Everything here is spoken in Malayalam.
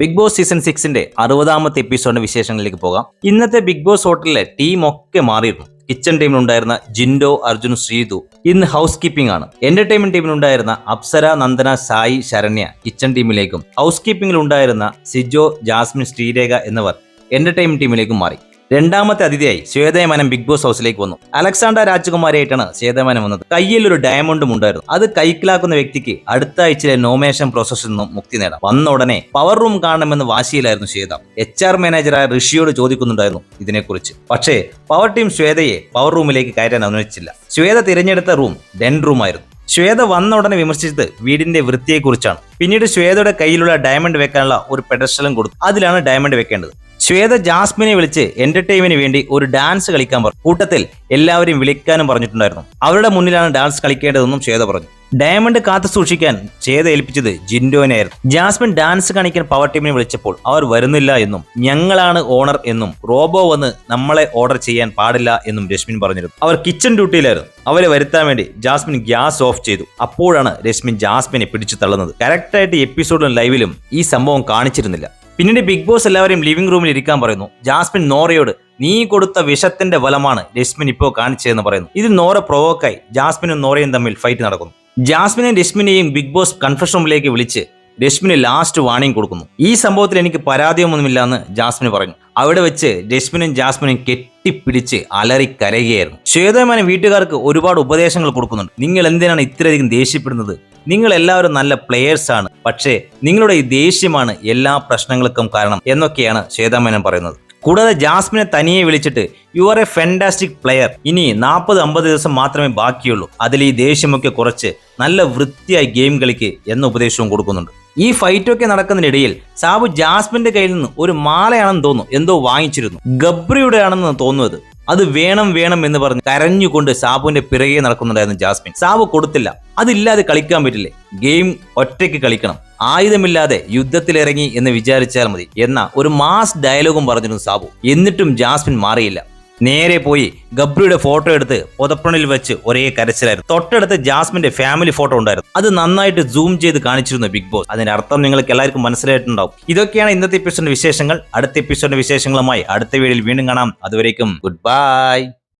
ബിഗ് ബോസ് സീസൺ സിക്സിന്റെ അറുപതാമത്തെ എപ്പിസോഡിന്റെ വിശേഷങ്ങളിലേക്ക് പോകാം. ഇന്നത്തെ ബിഗ് ബോസ് ഹോട്ടലിലെ ടീം ഒക്കെ മാറിയിരുന്നു. കിച്ചൺ ടീമിലുണ്ടായിരുന്ന ജിൻഡോ അർജുൻ ശ്രീതു. ഇന്ന് ഹൗസ് കീപ്പിംഗ് ആണ് എന്റർടൈൻമെന്റ് ടീമിലുണ്ടായിരുന്ന അപ്സര നന്ദന സായി ശരണ്യ കിച്ചൺ ടീമിലേക്കും ഹൗസ് കീപ്പിംഗിൽ ഉണ്ടായിരുന്ന സിജോ ജാസ്മിൻ ശ്രീരേഖ എന്നിവർ എന്റർടൈൻമെന്റ് ടീമിലേക്കും മാറി. രണ്ടാമത്തെ അതിഥിയായി ശ്വേതയമനം ബിഗ് ബോസ് ഹൗസിലേക്ക് വന്നു. അലക്സാണ്ടർ രാജകുമാരിയായിട്ടാണ് ശ്വേതമനം വന്നത്. കയ്യിൽ ഒരു ഡയമണ്ടും ഉണ്ടായിരുന്നു. അത് കൈക്കിലാക്കുന്ന വ്യക്തിക്ക് അടുത്ത ആഴ്ചയിലെ നോമിനേഷൻ പ്രോസസ്സിൽ നിന്നും മുക്തി നേടാം. വന്ന ഉടനെ പവർ റൂം കാണണമെന്ന് വാശിയിലായിരുന്നു ശ്വേത. എച്ച് ആർ മാനേജറായ ഋഷിയോട് ചോദിക്കുന്നുണ്ടായിരുന്നു ഇതിനെക്കുറിച്ച്. പക്ഷേ പവർ ടീം ശ്വേതയെ പവർ റൂമിലേക്ക് കയറ്റാൻ അനുവദിച്ചില്ല. ശ്വേത തിരഞ്ഞെടുത്ത റൂം ഡെൻ റൂം ആയിരുന്നു. ശ്വേത വന്ന ഉടനെ വിമർശിച്ചത് വീടിന്റെ വൃത്തിയെക്കുറിച്ചാണ്. പിന്നീട് ശ്വേതയുടെ കയ്യിലുള്ള ഡയമണ്ട് വെക്കാനുള്ള ഒരു പെഡസ്റ്റലും കൊടുത്തു. അതിലാണ് ഡയമണ്ട് വെക്കേണ്ടത്. ശ്വേത ജാസ്മിനെ വിളിച്ച് എന്റർടൈൻമെന്റിന് വേണ്ടി ഒരു ഡാൻസ് കളിക്കാൻ പറഞ്ഞു. കൂട്ടത്തിൽ എല്ലാവരെയും വിളിക്കാനും പറഞ്ഞിട്ടുണ്ടായിരുന്നു. അവരുടെ മുന്നിലാണ് ഡാൻസ് കളിക്കേണ്ടതെന്നും ശ്വേത പറഞ്ഞു. ഡയമണ്ട് കാത്തു സൂക്ഷിക്കാൻ ശ്വേത ഏൽപ്പിച്ചത് ജിൻഡോനായിരുന്നു ജാസ്മിൻ ഡാൻസ് കാണിക്കാൻ പവർ ടീമിനെ വിളിച്ചപ്പോൾ അവർ വരുന്നില്ല എന്നും ഞങ്ങളാണ് ഓണർ എന്നും റോബോ വന്ന് നമ്മളെ ഓർഡർ ചെയ്യാൻ പാടില്ല എന്നും രശ്മിൻ പറഞ്ഞിരുന്നു. അവർ കിച്ചൺ ഡ്യൂട്ടിയിലായിരുന്നു അവരെ വരുത്താൻ വേണ്ടി ജാസ്മിൻ ഗ്യാസ് ഓഫ് ചെയ്തു. അപ്പോഴാണ് രശ്മിൻ ജാസ്മിനെ പിടിച്ചു തള്ളുന്നത്. കറക്റ്റായിട്ട് എപ്പിസോഡിലും ലൈവിലും ഈ സംഭവം കാണിച്ചിരുന്നില്ല. പിന്നീട് ബിഗ് ബോസ് എല്ലാവരെയും ലിവിംഗ് റൂമിൽ ഇരിക്കാൻ പറയുന്നു. ജാസ്മിൻ നോറയോട് നീ കൊടുത്ത വിഷത്തിന്റെ ഫലമാണ് രശ്മിൻ ഇപ്പോൾ കാണിച്ചതെന്ന് പറയുന്നു. ഇത് നോറ പ്രൊവോക്കായി ജാസ്മിനും നോറയും തമ്മിൽ ഫൈറ്റ് നടക്കുന്നു. ജാസ്മിനെയും രശ്മിനെയും ബിഗ് ബോസ് കൺഫ്യൂഷൻ റൂമിലേക്ക് വിളിച്ച് രശ്മിന് ലാസ്റ്റ് വാണിംഗ് കൊടുക്കുന്നു. ഈ സംഭവത്തിൽ എനിക്ക് പരാതിയൊന്നുമില്ല എന്ന് ജാസ്മിന് പറഞ്ഞു. അവിടെ വെച്ച് രശ്മിനും ജാസ്മിനും കെട്ടിപ്പിടിച്ച് അലറി കരയുകയായിരുന്നു. ശ്വേതമാനം വീട്ടുകാർക്ക് ഒരുപാട് ഉപദേശങ്ങൾ കൊടുക്കുന്നുണ്ട്. നിങ്ങൾ എന്തിനാണ് ഇത്രയധികം ദേഷ്യപ്പെടുന്നത്? നിങ്ങൾ എല്ലാവരും നല്ല പ്ലെയേഴ്സ് ആണ്. പക്ഷേ നിങ്ങളുടെ ഈ ദേഷ്യമാണ് എല്ലാ പ്രശ്നങ്ങൾക്കും കാരണം എന്നൊക്കെയാണ് ശ്വേതാമേനൻ പറയുന്നത്. കൂടാതെ ജാസ്മിനെ തനിയെ വിളിച്ചിട്ട് you are a fantastic player ഇനി നാൽപ്പത് അമ്പത് ദിവസം മാത്രമേ ബാക്കിയുള്ളൂ. അതിൽ ഈ ദേഷ്യമൊക്കെ കുറച്ച് നല്ല വൃത്തിയായി ഗെയിം കളിക്ക് എന്ന ഉപദേശവും കൊടുക്കുന്നുണ്ട്. ഈ ഫൈറ്റൊക്കെ നടക്കുന്നതിനിടയിൽ സാബു ജാസ്മിന്റെ കയ്യിൽ നിന്ന് ഒരു മാലയാണെന്ന് തോന്നുന്നു. എന്തോ വാങ്ങിച്ചിരുന്നു. ഗബ്രിയുടെ ആണെന്ന് തോന്നുന്നത്. അത് വേണം വേണം എന്ന് പറഞ്ഞ് കരഞ്ഞുകൊണ്ട് സാബുവിന്റെ പിറകെ നടക്കുന്നുണ്ടായിരുന്നു ജാസ്മിൻ. സാബു കൊടുത്തില്ല. അതില്ലാതെ കളിക്കാൻ പറ്റില്ലേ? ഗെയിം ഒറ്റയ്ക്ക് കളിക്കണം. ആയുധമില്ലാതെ യുദ്ധത്തിലിറങ്ങി എന്ന് വിചാരിച്ചാൽ മതി. എന്ന ഒരു മാസ് ഡയലോഗും പറഞ്ഞിരുന്നു സാബു. എന്നിട്ടും ജാസ്മിൻ മാറിയില്ല. നേരെ പോയി ഗബ്രിയുടെ ഫോട്ടോ എടുത്ത് പുതപ്പണിൽ വെച്ച് ഒരേ കരച്ചിലായിരുന്നു. തൊട്ടടുത്ത് ജാസ്മിന്റെ ഫാമിലി ഫോട്ടോ ഉണ്ടായിരുന്നു. അത് നന്നായിട്ട് സൂം ചെയ്ത് കാണിച്ചിരുന്നു ബിഗ് ബോസ് അതിന്റെ അർത്ഥം നിങ്ങൾക്ക് എല്ലാവർക്കും മനസ്സിലായിട്ടുണ്ടാവും. ഇതൊക്കെയാണ് ഇന്നത്തെ എപ്പിസോഡിന്റെ വിശേഷങ്ങൾ. അടുത്ത എപ്പിസോഡിന്റെ വിശേഷങ്ങളുമായി അടുത്ത വീഡിയോയിൽ വീണ്ടും കാണാം. അതുവരേക്കും ഗുഡ് ബൈ